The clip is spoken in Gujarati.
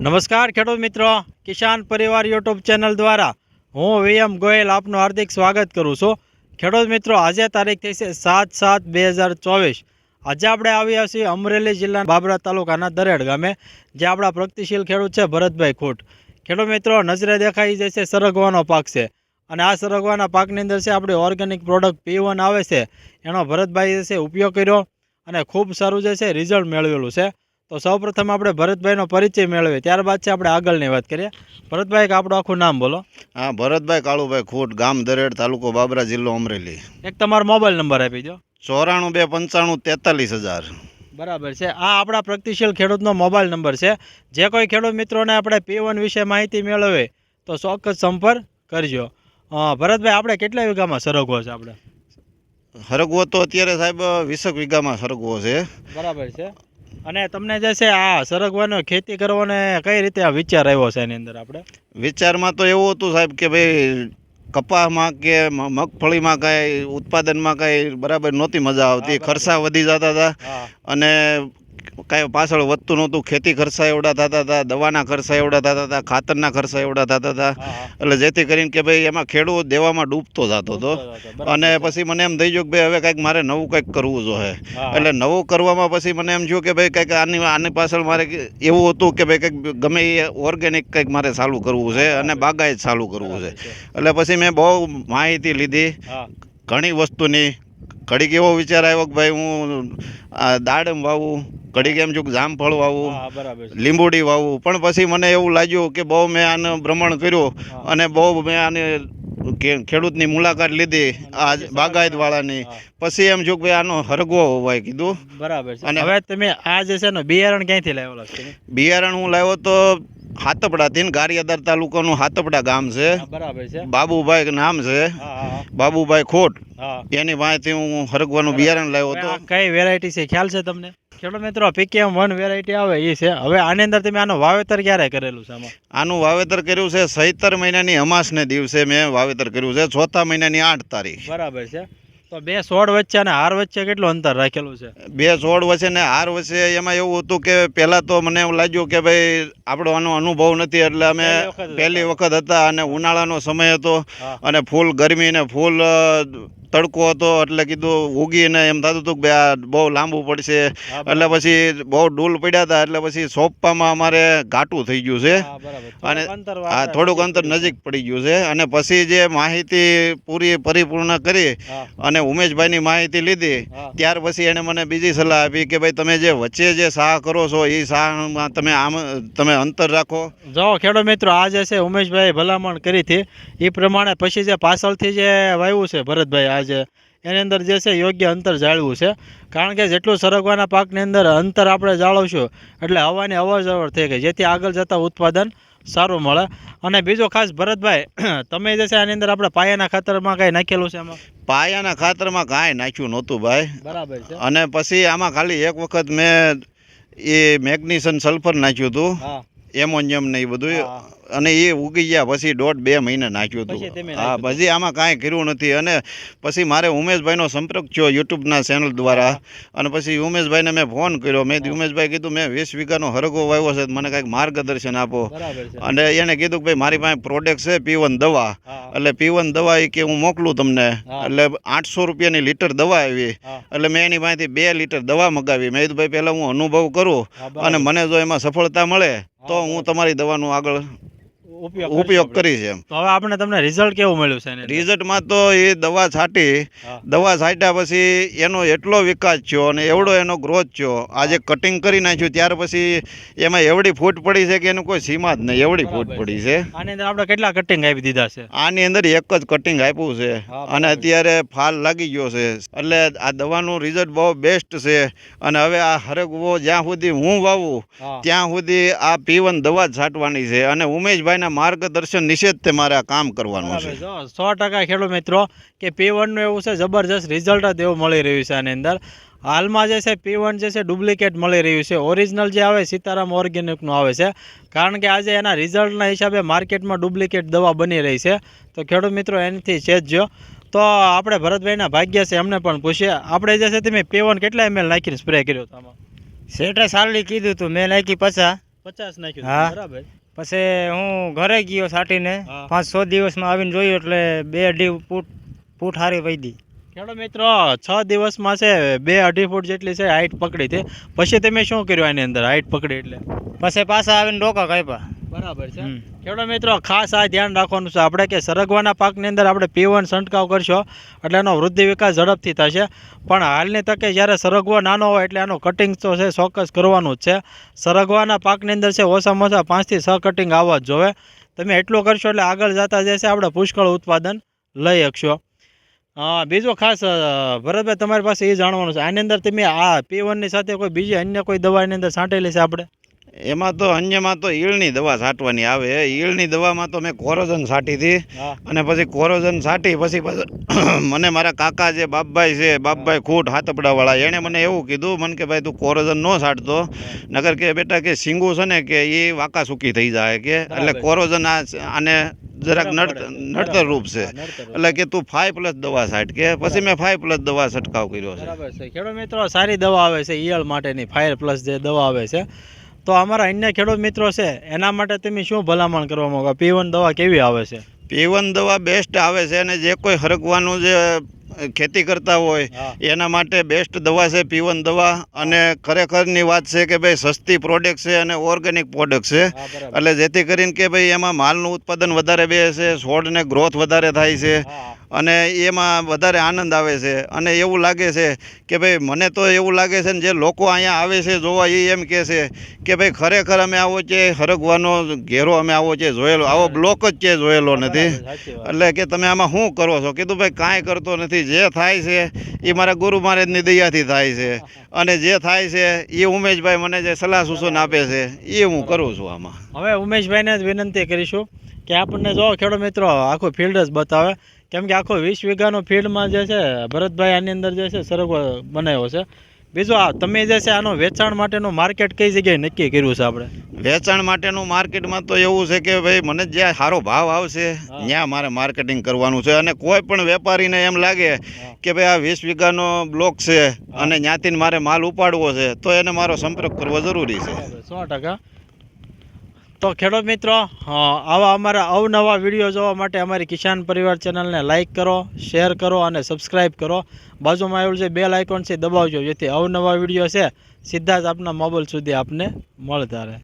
નમસ્કાર ખેડૂત મિત્રો. કિસાન પરિવાર યુટ્યુબ ચેનલ દ્વારા હું વીએમ ગોયલ આપનું હાર્દિક સ્વાગત કરું છું. ખેડૂત મિત્રો, આજે તારીખ થઈ છે સાત સાત બે હજાર ચોવીસ. આજે આપણે આવ્યા છીએ અમરેલી જિલ્લાના બાબરા તાલુકાના દરેડ ગામે, જે આપણા પ્રગતિશીલ ખેડૂત છે ભરતભાઈ ખોટ. ખેડૂત મિત્રો, નજરે દેખાઈ જાય છે સરગવાનો પાક છે. અને આ સરગવાના પાકની અંદર છે આપણી ઓર્ગેનિક પ્રોડક્ટ પી આવે છે. એનો ભરતભાઈ જે છે ઉપયોગ કર્યો અને ખૂબ સારું જે છે રિઝલ્ટ મેળવેલું છે. તો સૌપ્રથમ આપણે ભરતભાઈનો પરિચય મેળવીએ. ત્યારબાદ છે આપણે આગળની વાત કરીએ. ભરતભાઈ આપણું આખું નામ બોલો. હા ભરતભાઈ કાળુભાઈ ખોટ ગામ દરેડ તાલુકો બાબરા જિલ્લો અમરેલી. એક તમારો મોબાઈલ નંબર આપી દો. ચોરાણું બે પંચાણું તેતાલીસ હજાર. બરાબર છે. આ આપણા પ્રગતિશીલ ખેડૂતનો મોબાઈલ નંબર છે. જે કોઈ ખેડૂત મિત્રોને આપણે પી વન વિશે માહિતી મેળવે તો ચોક્કસ સંપર્ક કરજો. ભરતભાઈ આપણે કેટલા વીઘામાં સરગવો છે આપણે? સરગવો તો અત્યારે સાહેબ વીસક વીઘામાં સરગવો છે. બરાબર છે. અને તમને જે છે આ સરગવાનો ખેતી કરવાને કઈ રીતે આ વિચાર આવ્યો છે એની અંદર આપણે? વિચારમાં તો એવું હતું સાહેબ કે ભાઈ કપાસમાં કે મગફળીમાં કાંઈ ઉત્પાદનમાં કાંઈ બરાબર નહોતી મજા આવતી. ખર્ચા વધી જતા હતા. અને કાંઈ પાછળ વધતું નહોતું. ખેતી ખર્ચા એવડા થતા હતા દવાના ખર્ચા એવડા થતા હતા ખાતરના ખર્ચા એવડા થતા હતા. એટલે જેથી કરીને કે ભાઈ એમાં ખેડૂત દેવામાં ડૂબતો જતો હતો. અને પછી મને એમ થઈ ગયું કે ભાઈ હવે કંઈક મારે નવું કંઈક કરવું જોઈએ. એટલે નવું કરવામાં પછી મને એમ થયું કે ભાઈ કંઈક આની આની પાછળ મારે એવું હતું કે ભાઈ કંઈક ગમે એ ઓર્ગેનિક કંઈક મારે ચાલુ કરવું છે અને બાગાયત ચાલુ કરવું છે. એટલે પછી મેં બહુ માહિતી લીધી. ઘણી વસ્તુની ઘડીક એવો વિચાર આવ્યો કે ભાઈ હું આ દાડમ વાવું ઘડીક એમ છું કે જામફળ વાવું લીંબુડી લીંબોડી વાવું. પણ પછી મને એવું લાગ્યું કે બહુ મેં આનું ભ્રમણ કર્યું અને બહુ મેં આને ખેડૂતની મુલાકાત લીધી આ બાગાયત વાળાની પછી એમ છું કે ભાઈ આનો હરગવો હોવાય કીધું. બરાબર અને- હવે તમે આ જે છે ને બિયારણ ક્યાંથી લાવ્યો બિયારણ હું લાવ્યો તો હાતપડાથી ગારિયાદાર તાલુકાનું હાતપડા ગામ છે. બરાબર છે. બાબુભાઈ નામ છે. બાબુભાઈ ખોટ. એની પાસેથી હું હરગવાનું બિયારણ લાવ્યો હતો. કઈ વેરાયટી છે? ખ્યાલ છે તમને? ખેડૂત મિત્રો પીકેએમ વન વેરાયટી આવે એ છે. હવે આની અંદર તમે આનું વાવેતર ક્યારે કરેલું છે આનું વાવેતર કર્યું છે સહિતર મહિનાની અમાસને દિવસે મેં વાવેતર કર્યું છે. ચોથા મહિનાની આઠ તારીખ. બરાબર છે. તો બે છોડ વચ્ચે અને હાર વચ્ચે કેટલું અંતર રાખેલું છે? બે છોડ વચ્ચે ને હાર વચ્ચે એમાં એવું હતું કે પહેલાં તો મને એવું લાગ્યું કે ભાઈ આપણો આનો અનુભવ નથી એટલે અમે પહેલી વખત હતા. અને ઉનાળાનો સમય હતો અને ફૂલ ગરમી ને ફૂલ તડકો હતો એટલે કીધું ઉગીને એમ થતું હતું કે ભાઈ આ બહુ લાંબુ પડશે. એટલે પછી બહુ ડૂલ પડ્યા હતા એટલે પછી સોંપવામાં અમારે ઘાટું થઈ ગયું છે. અને હા આ થોડુંક અંતર નજીક પડી ગયું છે. અને પછી જે માહિતી પૂરી પરિપૂર્ણ કરી હા. અને ઉમેશભાઈની માહિતી લીધી ત્યાર પછી એણે મને બીજી સલાહ આપી કે ભાઈ તમે જે વચ્ચે જે સાહ કરો છો એ સાહમાં તમે આમ તમે અંતર રાખો. જો ખેડૂત મિત્રો આ જે છે ઉમેશભાઈ ભલામણ કરી હતી. એ પ્રમાણે પછી જે પાછળથી જે વાવ્યું છે ભરતભાઈ આજે એની અંદર જે છે યોગ્ય અંતર જાળવું છે. કારણ કે જેટલું સરગવાના પાકની અંદર અંતર આપણે જાળવશું એટલે હવાની અવર જવર થઈ ગઈ. જેથી આગળ જતાં ઉત્પાદન સારું મળે. અને બીજો ખાસ ભરતભાઈ તમે જે છે આની અંદર આપણે પાયાના ખાતરમાં કાંઈ નાખેલું છે પાયાના ખાતરમાં કાંઈ નાખ્યું નહોતું ભાઈ. બરાબર છે. અને પછી આમાં ખાલી એક વખત મેં એ મેગ્નીશિયમ સલ્ફર નાખ્યું હતું. એમોનિયમ ને એ બધું. અને એ ઉગી ગયા પછી દોઢ બે મહિને નાખ્યું હતું. હા પછી આમાં કાંઈ કર્યું નથી. અને પછી મારે ઉમેશભાઈનો સંપર્ક થયો યુટ્યુબના ચેનલ દ્વારા. અને પછી ઉમેશભાઈને મેં ફોન કર્યો. મેં ઉમેશભાઈ કીધું મેં વીસ વીઘાનો હરગો વાવ્યો છે મને કાંઈક માર્ગદર્શન આપો. અને એણે કીધું કે ભાઈ મારી પાસે પ્રોડક્ટ છે પીવન દવા. એટલે પીવન દવા એ કે હું મોકલું તમને. એટલે આઠસો રૂપિયાની લીટર દવા આવી. એટલે મેં એની પાસેથી બે લીટર દવા મગાવી. મેં કીધું ભાઈ પહેલાં હું અનુભવ કરું અને મને જો એમાં સફળતા મળે તો હું તમારી દવાનું આગળ ઉપયોગ કરી છે એમ. તો હવે આપણે તમને રિઝલ્ટ કેવું મળ્યું છે રિઝલ્ટમાં તો એ દવા છાંટી દવા છાંટ્યા પછી એનો એટલો વિકાસ થયો અને એવડો એનો ગ્રોથ થયો. આજે કટિંગ કરી નાખ્યું ત્યાર પછી એમાં એવડી ફૂટ પડી છે કે એનું કોઈ સીમા જ નહીં એવડી ફૂટ પડી છે. આની અંદર આપણે કેટલા કટિંગ આપી દીધા છે? આની અંદર એક જ કટિંગ આપ્યું છે. અને અત્યારે ફાલ લાગી ગયો છે. એટલે આ દવાનું રિઝલ્ટ બહુ બેસ્ટ છે. અને હવે આ હરગવો જ્યાં સુધી હું વાવું ત્યાં સુધી આ પીવન દવા છાંટવાની છે. અને ઉમેશભાઈના માર્ગદર્શન નિષેધથી મારે આ કામ કરવાનું છે. જો સો ટકા ખેડૂત મિત્રો કે પી વનનું એવું છે જબરજસ્ત રિઝલ્ટ જ એવું મળી રહ્યું છે આની અંદર. હાલમાં જે છે પી વન જે છે ડુપ્લિકેટ મળી રહ્યું છે. ઓરિજિનલ જે આવે સીતારામ ઓર્ગેનિકનું આવે છે. કારણ કે આજે એના રિઝલ્ટના હિસાબે માર્કેટમાં ડુપ્લિકેટ દવા બની રહી છે. તો ખેડૂત મિત્રો એનાથી ચેતજો. તો આપણે ભરતભાઈના ભાગ્ય છે એમને પણ પૂછીએ. આપણે જે છે તમે પી વન કેટલા એમએલ નાખીને સ્પ્રે કર્યો હતો આમાં? શેઠે સાલી કીધું તું મેં નાખી પચાસ. પચાસ નાખ્યું બરાબર. પછી હું ઘરે ગયો સાટીને પાંચ છ દિવસમાં આવીને જોયું એટલે બે અઢી ફૂટ ફૂટ હારી વૈદી ખેડો મિત્રો છ દિવસમાં છે બે અઢી ફૂટ જેટલી છે હાઈટ પકડી હતી પછી તમે શું કર્યું આની અંદર હાઈટ પકડી એટલે? પછી પાછા આવીને ડોકા કાપ્યા. બરાબર છે. ખેડૂત મિત્રો ખાસ આ ધ્યાન રાખવાનું છે. આપણે કે સરગવાના પાકની અંદર આપણે પીવન છંટકાવ કરશો એટલે એનો વૃદ્ધિ વિકાસ ઝડપથી થશે. પણ હાલની તકે જ્યારે સરગવો નાનો હોય એટલે આનું કટિંગ તો છે ચોક્કસ કરવાનું જ છે. સરગવાના પાકની અંદર છે ઓછામાં ઓછા પાંચથી છ કટિંગ આવવા જ જોવે. તમે એટલું કરશો એટલે આગળ જતા જે છે આપણે પુષ્કળ ઉત્પાદન લઈ શકશો. બીજો બીજું ખાસ ભરતભાઈ તમારી પાસે એ જાણવાનું છે. આની અંદર તમે આ પી વનની સાથે કોઈ બીજી અન્ય કોઈ દવાની અંદર છાંટેલી છે આપણે? એમાં તો અન્યમાં તો ઈળની દવા છાંટવાની આવે. ઈળની દવામાં તો મેં કોરોજન છાંટી હતી. અને પછી કોરોજન છાંટી પછી મને મારા કાકા જે બાપભાઈ છે બાપભાઈ ખૂટ હાથપડાવાળા એણે મને એવું કીધું મને કે ભાઈ તું કોરોજન ન છાંટતો. નગર કે બેટા કે સિંગુ છે ને કે એ વાંકા સૂકી થઈ જાય કે એટલે કોરોજન આ આને જરાક નડ નડતર રૂપ છે. એટલે કે તું ફાઈવ પ્લસ દવા છાંટ કે પછી મેં ફાઈવ પ્લસ દવા છંટકાવ કર્યો છે. બરાબર છે. ખેડૂત મિત્રો સારી દવા આવે છે ઈયળ માટેની. ફાયર પ્લસ જે દવા આવે છે તો અમારા અન્ય ખેડૂત મિત્રો છે એના માટે તમે શું ભલામણ કરવા માંગો? પીવન દવા કેવી આવે છે? પીવન દવા બેસ્ટ આવે છે અને જે કોઈ હરકવાનું જે ખેતી કરતા હોય એના માટે બેસ્ટ દવા છે પીવન દવા. અને ખરેખરની વાત છે કે ભાઈ સસ્તી પ્રોડક્ટ છે અને ઓર્ગેનિક પ્રોડક્ટ છે. એટલે જેથી કરીને કે ભાઈ એમાં માલનું ઉત્પાદન વધારે બે છે છોડને ગ્રોથ વધારે થાય છે. અને એમાં વધારે આનંદ આવે છે. અને એવું લાગે છે કે ભાઈ મને તો એવું લાગે છે ને જે લોકો અહીંયા આવે છે જોવા એ એમ કહે છે કે ભાઈ ખરેખર અમે આવો છે હરગવાનો ઘેરો અમે આવો છે જોયેલો. આવો બ્લોક જ છે જોયેલો નથી. એટલે કે તમે આમાં શું કરો છો? કીધું ભાઈ કાંઈ કરતો નથી. જે થાય છે એ મારા ગુરુ મહારાજની દયાથી થાય છે. અને જે થાય છે એ ઉમેશભાઈ મને જે સલાહ સૂચન આપે છે એ હું કરું છું આમાં. હવે ઉમેશભાઈને જ વિનંતી કરીશું કે આપણને જો ખેડૂત મિત્રો આખું ફિલ્ડ જ બતાવે કેમ કે આખો વીસ વીઘાનો ફિલ્ડમાં જે છે ભરતભાઈ આની અંદર જે છે સરગવો બનાવ્યો છે. બીજું આ તમે જે છે આનો વેચાણ માટેનું માર્કેટ કઈ જગ્યાએ નક્કી કર્યું છે આપણે? વેચાણ માટેનું માર્કેટમાં તો એવું છે કે ભાઈ મને જ્યાં સારો ભાવ આવશે ત્યાં મારે માર્કેટિંગ કરવાનું છે. અને કોઈ પણ વેપારીને એમ લાગે કે ભાઈ આ વીસ વીઘાનો બ્લોક છે અને ત્યાંથી મારે માલ ઉપાડવો છે તો એને મારો સંપર્ક કરવો જરૂરી છે. સો ટકા. તો ખેડૂત મિત્રો આવા અમારા અવનવા વીડિયો જોવા માટે અમારી કિસાન પરિવાર ચેનલને લાઇક કરો શેર કરો અને સબસ્ક્રાઈબ કરો. બાજુમાં આવેલું છે બેલ આઇકોન છે દબાવજો, જેથી અવનવા વીડિયો છે, સીધા જ આપના મોબાઈલ સુધી આપને મળતા રહે.